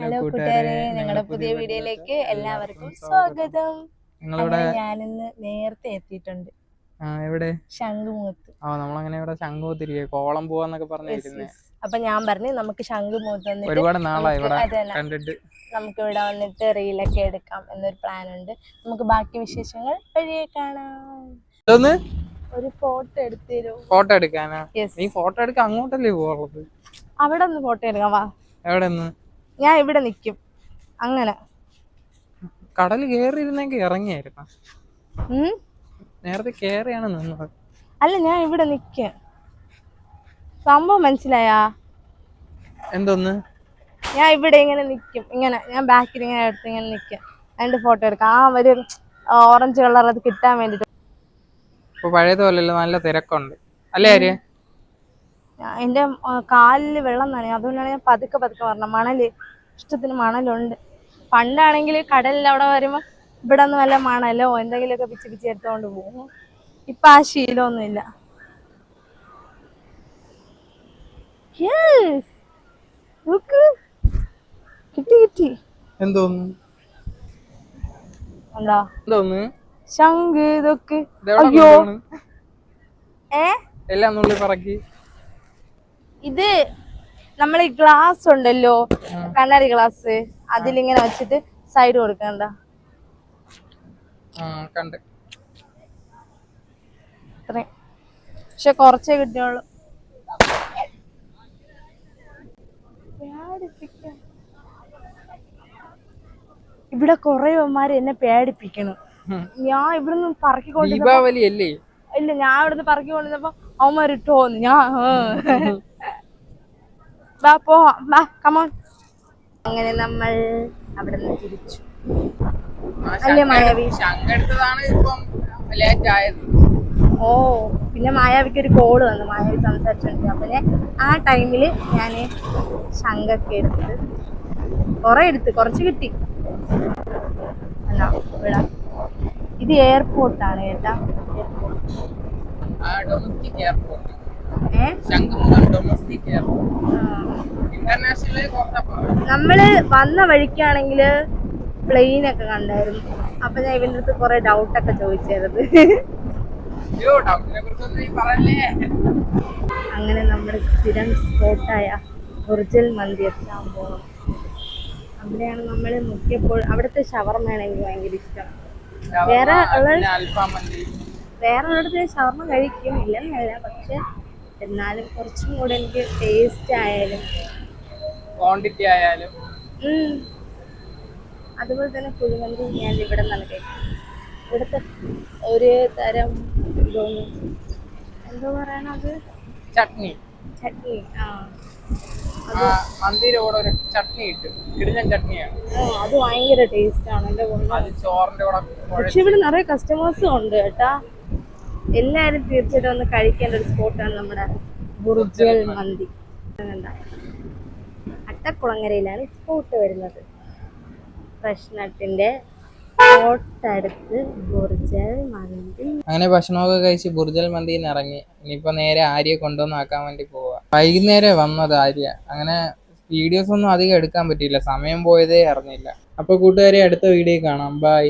Hello കൂട്ടുകാരെ ഞങ്ങളുടെ പുതിയ വീഡിയോയിലേക്ക് എല്ലാവർക്കും സ്വാഗതം. നിങ്ങളിവിടെ ഞാനിന്ന് നേരത്തെ എത്തിയിട്ടുണ്ട്. എവിടെ? ശംഖുമുഖത്ത്. ആ നമ്മളങ്ങനെ ഇവിടെ ശംഖുത്തിരിക്കുക കോളം പോവാന്നൊക്കെ പറഞ്ഞിരുന്നേ. അപ്പൊ ഞാൻ പറഞ്ഞു നമുക്ക് ശംഖുമുഖത്ത് ഒരുപാട് നാളായി നമുക്ക് ഇവിടെ കണ്ടിട്ട്. നമുക്ക് ഇവിടെ വന്നിട്ട് റീലൊക്കെ എടുക്കാം എന്നൊരു പ്ലാൻ ഉണ്ട് നമുക്ക് ബാക്കി വിശേഷങ്ങൾ വഴിയെ കാണാം. ഒരു ഫോട്ടോ എടുത്തു ഫോട്ടോ എടുക്കാനാ? നീ ഫോട്ടോ എടുക്കാൻ അങ്ങോട്ടല്ലേ പോവുള്ളത് അവിടെ ഒന്ന് ഫോട്ടോ എടുക്കാം വാ. എവിടെ നിന്ന് ഞാൻ ഇവിടെ നിൽക്കും അങ്ങനെ. കടൽ കയറിയിരുന്നെങ്കിൽ ഇറങ്ങിയായിരുന്നു? നേരത്തെ കേറിയാണ് നിന്നത്. അല്ല ഞാൻ ഇവിടെ നിക്ക. സംഭവം മനസ്സിലായാ? എന്തോന്ന്? ഞാൻ ഇവിടെ ഇങ്ങനെ നിൽക്കും ഇങ്ങനെ ഞാൻ ബാക്കിൽ ഇങ്ങനെ എടുത്ത് ഇങ്ങനെ നിൽക്കും അതിന്റെ ഫോട്ടോ എടുക്കാം. ആ ഒരു ഓറഞ്ച് കളർ അത് കിട്ടാൻ വേണ്ടിട്ട്. പഴയതുപോലല്ലോ നല്ല തിരക്കുണ്ട്. അല്ലേ ആര്യ? എന്റെ കാലിൽ വെള്ളം നനയും. അതുകൊണ്ടാണ് ഞാൻ പതുക്കെ പതുക്കെ പറഞ്ഞത് മണൽ ഇഷ്ടത്തിന് മണലുണ്ട്. പണ്ടാണെങ്കിൽ കടലിൽ അവിടെ വരുമ്പോൾ ഇവിടെ നിന്ന് വല്ല മണലോ എന്തെങ്കിലുമൊക്കെ പിച്ച് പിച്ച് എടുത്തുകൊണ്ട് പോകും ഇപ്പൊ ആ ശീലമൊന്നുമില്ല. കിട്ടി കിട്ടി. എന്തോന്ന്? എന്താ? എന്തോന്ന്? ശംഖ് ഇതൊക്കെ. അയ്യോ. ഏ? എല്ലാം നുള്ളി പറക്കി. ഇത് നമ്മൾ ഗ്ലാസ് ഉണ്ടല്ലോ കണ്ണാടി ഗ്ലാസ് അതിലിങ്ങനെ വെച്ചിട്ട് സൈഡ് കൊടുക്കണ്ട. പക്ഷെ കൊറച്ചേ കിട്ടിയുള്ളൂ. ഇവിടെ കൊറേ അവന്മാര് എന്നെ പേടിപ്പിക്കണം. ഞാൻ ഇവിടുന്ന് പറക്കിക്കൊണ്ട് ദീപാവലി അല്ലേ ഇല്ല ഞാൻ ഇവിടുന്ന് പറക്കി കൊണ്ടിരുന്നപ്പോ അവന്മാർ ഇട്ടോന്ന് ഞാൻ വാ പോവാം വാ കമോൺ അങ്ങനെ നമ്മൾ അവിടെ നിന്ന് തിരിച്ചു അല്ലേ മായാവി? ശങ്കെടുത്തതാണ് ഇപ്പം ലേറ്റ് ആയത്. ഓ പിന്നെ മായാവിക്ക് ഒരു കോൾ വന്നു. മായാവി സംസാരിച്ചിട്ടുണ്ട് അപ്പൊ ആ ടൈമിൽ ഞാൻ ശങ്കൊക്കെ എടുത്ത് കൊറേ എടുത്ത് കുറച്ച് കിട്ടി. അല്ല ഇവിടെ. ഇത് എയർപോർട്ടാണ് കേട്ടാ. എയർപോർട്ട് ഡൊമസ്റ്റിക് എയർപോർട്ട് നമ്മൾ വന്ന വഴിക്കാണെങ്കിൽ പ്ലെയിൻ ഒക്കെ കണ്ടായിരുന്നു. അപ്പൊ ഞാൻ ഇവന്റെ അടുത്ത് കൊറേ ഡൗട്ട് ഒക്കെ ചോദിച്ചായിരുന്നു അങ്ങനെ നമ്മുടെ സ്ഥിരം സ്പോട്ടായ ഒറിജിനൽ മന്തി എത്താൻ പോകണം അവിടെയാണ് നമ്മൾ മുക്കിയപ്പോൾ അവിടുത്തെ ഷവർമ്മയാണ് എനിക്ക് ഭയങ്കര ഇഷ്ടം. വേറെ വേറെ ഉള്ളിടത്ത് ഷവർമ്മ കഴിക്കും ഇല്ലെന്നല്ല പക്ഷെ എന്നാലും കുറച്ചും കൂടെ എനിക്ക് ടേസ്റ്റ് ആയാലും ക്വാണ്ടിറ്റി ആയാലും. അതുപോലെ തന്നെ കുഴിമന്തി ഞാൻ ഇവിടെ നൽകി കഴിക്കുന്നത് ഇവിടുത്തെ ഒരു തരം ഇതൊന്ന് എന്തോ പറയണത്? ചട്നി. ചട്നി ആ. മന്തിയുടെ കൂടെ ഒരു ചട്നി ഇട്ടു. കിടിലൻ ചട്നിയാണ്. അത് ഭയങ്കര ടേസ്റ്റ് ആണ്. എന്റെ പക്ഷെ ഇവിടെ നിറയെ കസ്റ്റമേഴ്സും ഉണ്ട് കേട്ടാ. എല്ലാരും തീർച്ചയായിട്ടും ഒന്ന് കഴിക്കേണ്ട ഒരു സ്പോട്ടാണ് നമ്മുടെ ബുർജൽ മന്തി. അട്ടക്കുളങ്ങരയിലാണ് സ്പോട്ട് വരുന്നത്. ഭക്ഷണത്തിന്റെ നട്ടിന്റെ തൊട്ടടുത്ത് ബുർജൽ മന്തി. അങ്ങനെ ഭക്ഷണമൊക്കെ കഴിച്ച് ബുർജൽ മന്തിന്ന് ഇറങ്ങി. ഇനിയിപ്പോ നേരെ ആര്യയെ കൊണ്ടുവന്ന് ആക്കാൻ വേണ്ടി പോവാ. വൈകുന്നേരം വന്നത് ആര്യ. അങ്ങനെ വീഡിയോസ് ഒന്നും അധികം എടുക്കാൻ പറ്റിയില്ല. സമയം പോയതേ അറിഞ്ഞില്ല. അപ്പൊ കൂട്ടുകാരെ അടുത്ത വീഡിയോ കാണാം. ബൈ